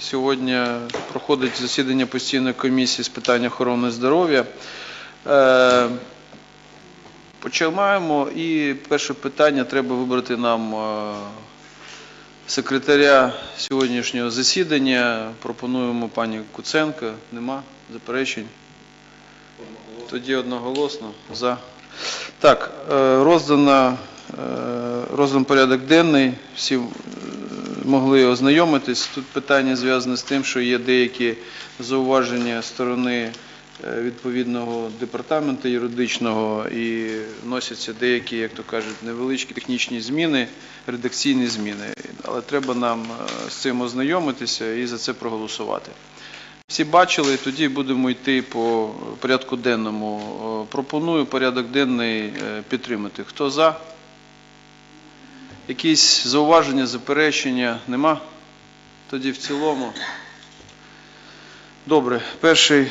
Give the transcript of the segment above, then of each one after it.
Сьогодні проходить засідання постійної комісії з питань охорони здоров'я. Е, Починаємо. І перше питання треба вибрати нам е, секретаря сьогоднішнього засідання. Пропонуємо пані Куценко. Нема заперечень? Тоді одноголосно за. Так, е, роздана, роздан порядок денний. Всі е, могли ознайомитись. Тут питання зв'язане з тим, що є деякі зауваження сторони е, відповідного департаменту юридичного і вносяться деякі, як то кажуть, невеличкі технічні зміни, редакційні зміни. Але треба нам е, з цим ознайомитися і за це проголосувати. Всі бачили, тоді будемо йти по порядку денному. Е, Пропоную порядок денний підтримати. Хто за? Якісь зауваження, заперечення? Нема? Тоді в цілому. Добре, перший,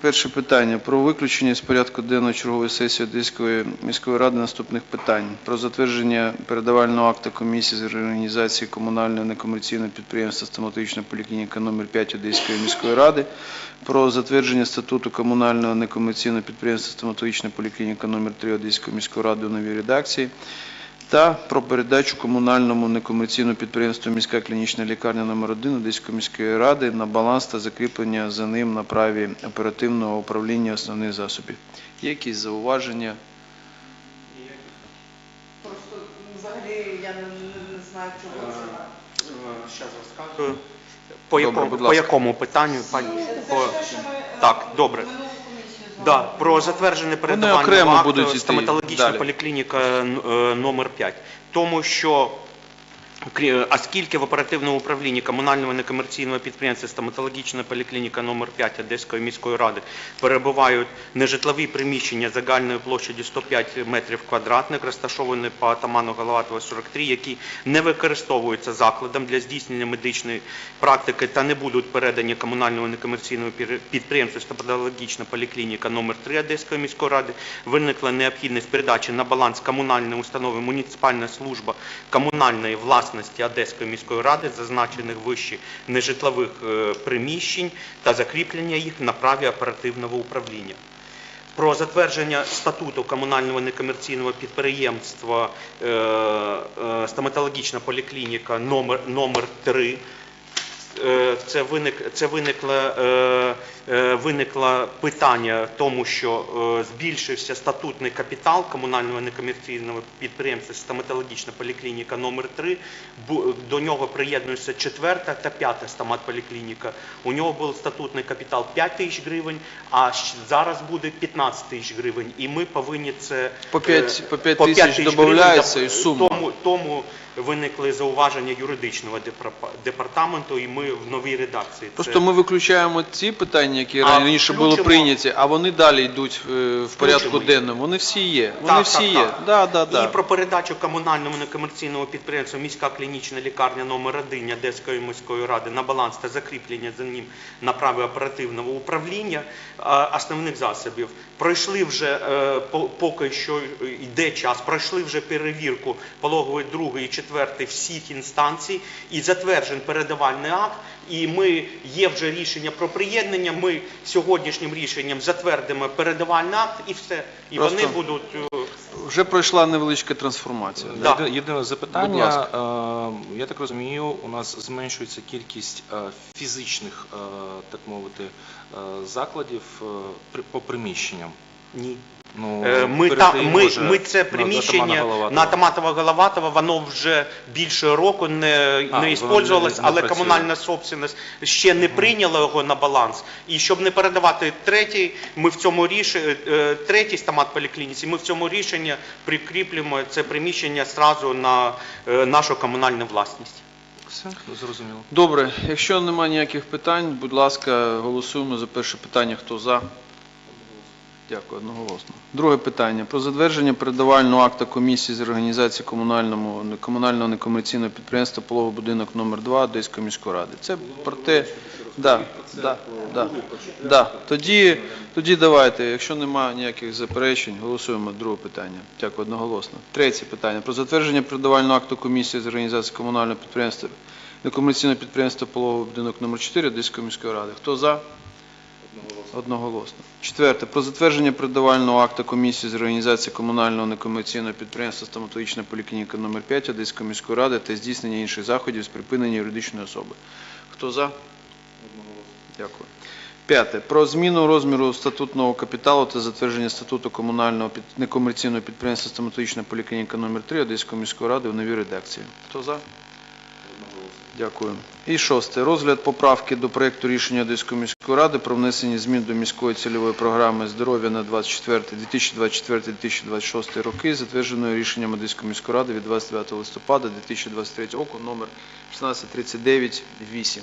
перше питання про виключення з порядку денного чергової сесії Одеської міської ради наступних питань. Про затвердження передавального акта комісії з організації комунального некомерційного підприємства стоматологічна поліклініка номер 5 Одеської міської ради. Про затвердження статуту комунального некомерційного підприємства стоматологічна поліклініка номер 3 Одеської міської ради у новій редакції та про передачу комунальному некомерційному підприємству міська клінічна лікарня номер 1 Одеської міської ради на баланс та закріплення за ним на праві оперативного управління основних засобів. Є якісь зауваження? Просто взагалі я не, знаю, чого це. Зараз розказую. По, Добре, якому, будь по ласка. якому питанню, пані? Ну, Це По... ж те, що ми е, Так, добре. комісію з вами Да, про затверджене передавання окремо акту будуть йти стоматологічна далі. поліклініка е, номер 5. Тому що оскільки в оперативному управлінні комунального некомерційного підприємства стоматологічна поліклініка номер 5 Одеської міської ради перебувають нежитлові приміщення загальною площадю 105 метрів квадратних, розташовані по атаману Головатова 43, які не використовуються закладом для здійснення медичної практики та не будуть передані комунальному некомерційному підприємству стоматологічна поліклініка номер 3 Одеської міської ради, виникла необхідність передачі на баланс комунальної установи муніципальна служба комунальної власності Одеської міської ради, зазначених вище нежитлових е, приміщень та закріплення їх на праві оперативного управління. Про затвердження статуту комунального некомерційного підприємства е, е, стоматологічна поліклініка номер, номер 3 Е, це виник це виникло, е, виникло питання тому, що е, збільшився статутний капітал комунального некомерційного підприємства стоматологічна поліклініка номер 3 До нього приєднується четверта та п'ята стоматполіклініка. У нього був статутний капітал 5 тисяч гривень, а зараз буде 15 тисяч гривень. І ми повинні це По п'ять- е, по п'ять по тисяч гривень додається і сума. Тому, тому виникли зауваження юридичного департаменту, і ми в новій редакції. це- Просто ми виключаємо ці питання, які А раніше були включимо- прийняті, а вони далі йдуть е, в порядку їх. денному. Вони всі є. Вони Так, всі так, є. так. Да, да, да. І про передачу комунальному некомерційному підприємству міська клінічна лікарня номер 1 Одеської міської ради на баланс та закріплення за ним на праві оперативного управління е, основних засобів. Пройшли вже е, по- поки що йде час, пройшли вже перевірку пологової другої і четвертої всіх інстанцій і затверджений передавальний акт. І ми є вже рішення про приєднання. Ми сьогоднішнім рішенням затвердимо передавальний акт і все. І Просто- вони будуть. е, Вже пройшла невеличка трансформація. Да. Єди- Єдине запитання, е, я так розумію, у нас зменшується кількість е, фізичних, е, так мовити, е, закладів е, при- по приміщенням. Ні. Ну, Е, Ми, та, ми, ми це приміщення на Атаматова Головатова, воно вже більше року не, А, не іспользувалось, але працює. комунальна собственность ще не прийняла його на баланс. І щоб не передавати третій, ми в цьому рішенні, третій стомат поліклініці, ми в цьому рішенні прикріплюємо це приміщення сразу на е, нашу комунальну власність. Все, зрозуміло. Добре, якщо немає ніяких питань, будь ласка, голосуємо за перше питання. Хто за? Дякую, одноголосно. Друге питання. Про затвердження передавального акта комісії з організації комунальному, комунального некомерційного підприємства «Пологовий будинок номер 2 Одеської міської ради. Це про те, да, да, да, да. Тоді, тоді давайте, якщо немає ніяких заперечень, голосуємо друге питання. Дякую, одноголосно. Третє питання. Про затвердження передавального акту комісії з організації комунального підприємства некомерційного підприємства Пологовий будинок номер 4 Одеської міської ради. Хто за? Одноголосно. Четверте. Про затвердження передавального акта комісії з організації комунального некомерційного підприємства стоматологічна поліклініка номер 5 Одеської міської ради та здійснення інших заходів з припинення юридичної особи. Хто за? Одноголосно. Дякую. П'яте. Про зміну розміру статутного капіталу та затвердження статуту комунального під- некомерційного підприємства стоматологічна поліклініка номер 3 Одеської міської ради в новій редакції. Хто за? Дякую. І шосте. Розгляд поправки до проекту рішення Одеської міської ради про внесення змін до міської цільової програми здоров'я на 24 2024-2026 роки, затвердженої рішенням Одеської міської ради від 29 листопада 2023 року номер 1639-8.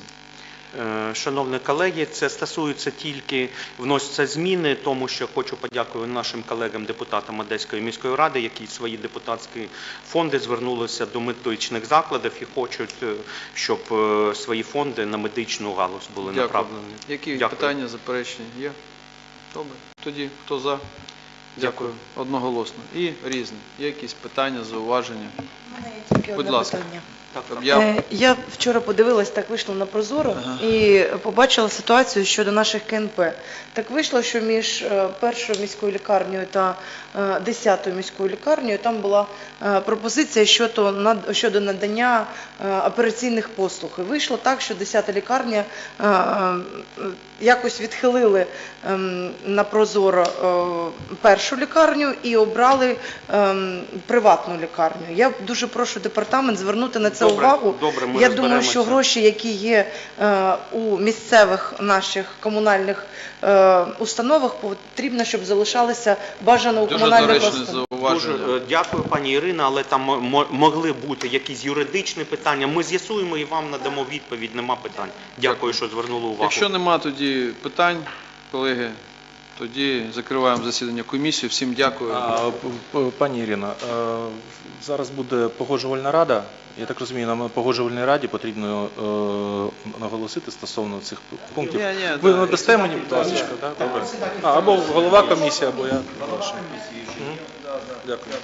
Е, Шановні колеги, це стосується тільки вносяться зміни, тому що хочу подякувати нашим колегам депутатам Одеської міської ради, які свої депутатські фонди звернулися до медичних закладів і хочуть, е, щоб е, свої фонди на медичну галузь були Дякую. направлені. Які Дякую. питання, заперечення є? Добре. Тоді хто за? Дякую. Одноголосно. І різне. Є якісь питання, зауваження? У мене є тільки Будь одне ласка. питання. Так, так. Я... Е, Я вчора подивилась, так вийшло на Прозоро Ага. і побачила ситуацію щодо наших КНП. Так вийшло, що між е, першою міською лікарнею та е, десятою міською лікарнею там була е, пропозиція щодо над- щодо надання е, операційних послуг. І вийшло так, що десята лікарня е, е, якось відхилили ем, на Прозоро е, першу лікарню і обрали ем, приватну лікарню. Я дуже прошу департамент звернути на це Добре, увагу. добре, ми Я думаю, що гроші, які є е, у місцевих наших комунальних е, установах, потрібно, щоб залишалися бажано у Дуже комунальних установах. Дуже е, дякую, пані Ірина, але там мо- мо- могли бути якісь юридичні питання. Ми з'ясуємо і вам надамо відповідь. Нема питань. Дякую, що звернули увагу. Якщо нема тоді питань, колеги, тоді закриваємо засідання комісії. Всім дякую. А, Пані Ірина, зараз буде погоджувальна рада. Я так розумію, нам на погоджувальній раді потрібно е, наголосити стосовно цих пунктів. Ні, ні, Ви да. надасте мені, будь ласка, да? Добре. А, або голова комісії, або я. Дякую.